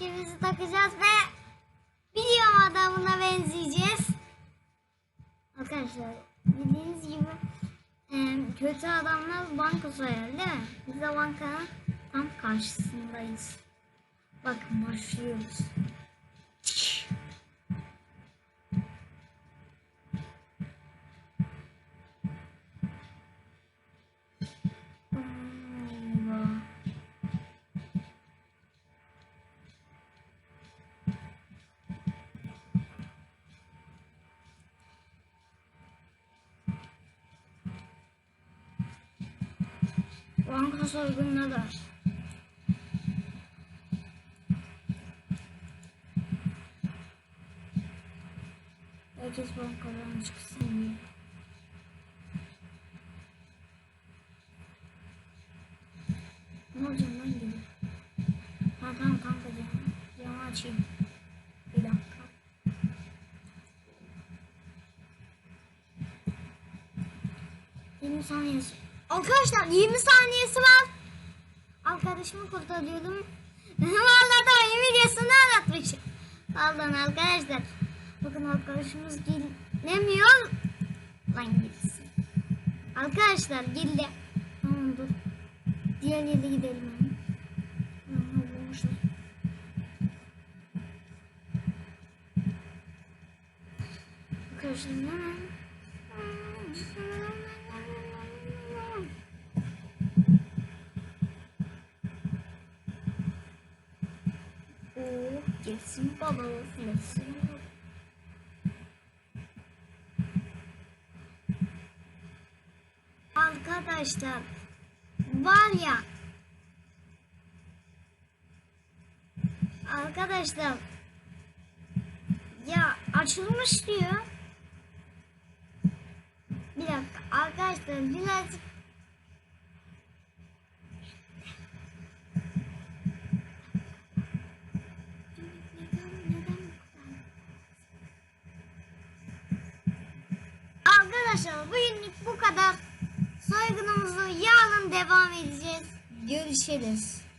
kemerimizi takacağız ve bilim adamına benzeyeceğiz. Arkadaşlar bildiğiniz gibi e, kötü adamlar banka soyar değil mi? Biz de bankanın tam karşısındayız. Bakın başlıyoruz. Banka soygununa da. Herkes bankadan çıksın diye. Ne olacak lan gibi? Ha tamam kanka camı, camı açayım. Bir dakika. Yirmi saniyesi. Arkadaşlar 20 saniyesi var. Arkadaşımı kurtarıyordum. Vallahi da videosunu anlatmışım. Pardon arkadaşlar. Bakın arkadaşımız dinlemiyor. Lan gitsin. Arkadaşlar girdi. Tamam dur. Diğer yere gidelim. Arkadaşlar hemen. Kesin baba kesin. Arkadaşlar var ya Arkadaşlar ya açılmış diyor. Bir dakika arkadaşlar birazcık Arkadaşlar bugünlük bu kadar. Soygunumuzu yarın devam edeceğiz. Görüşürüz.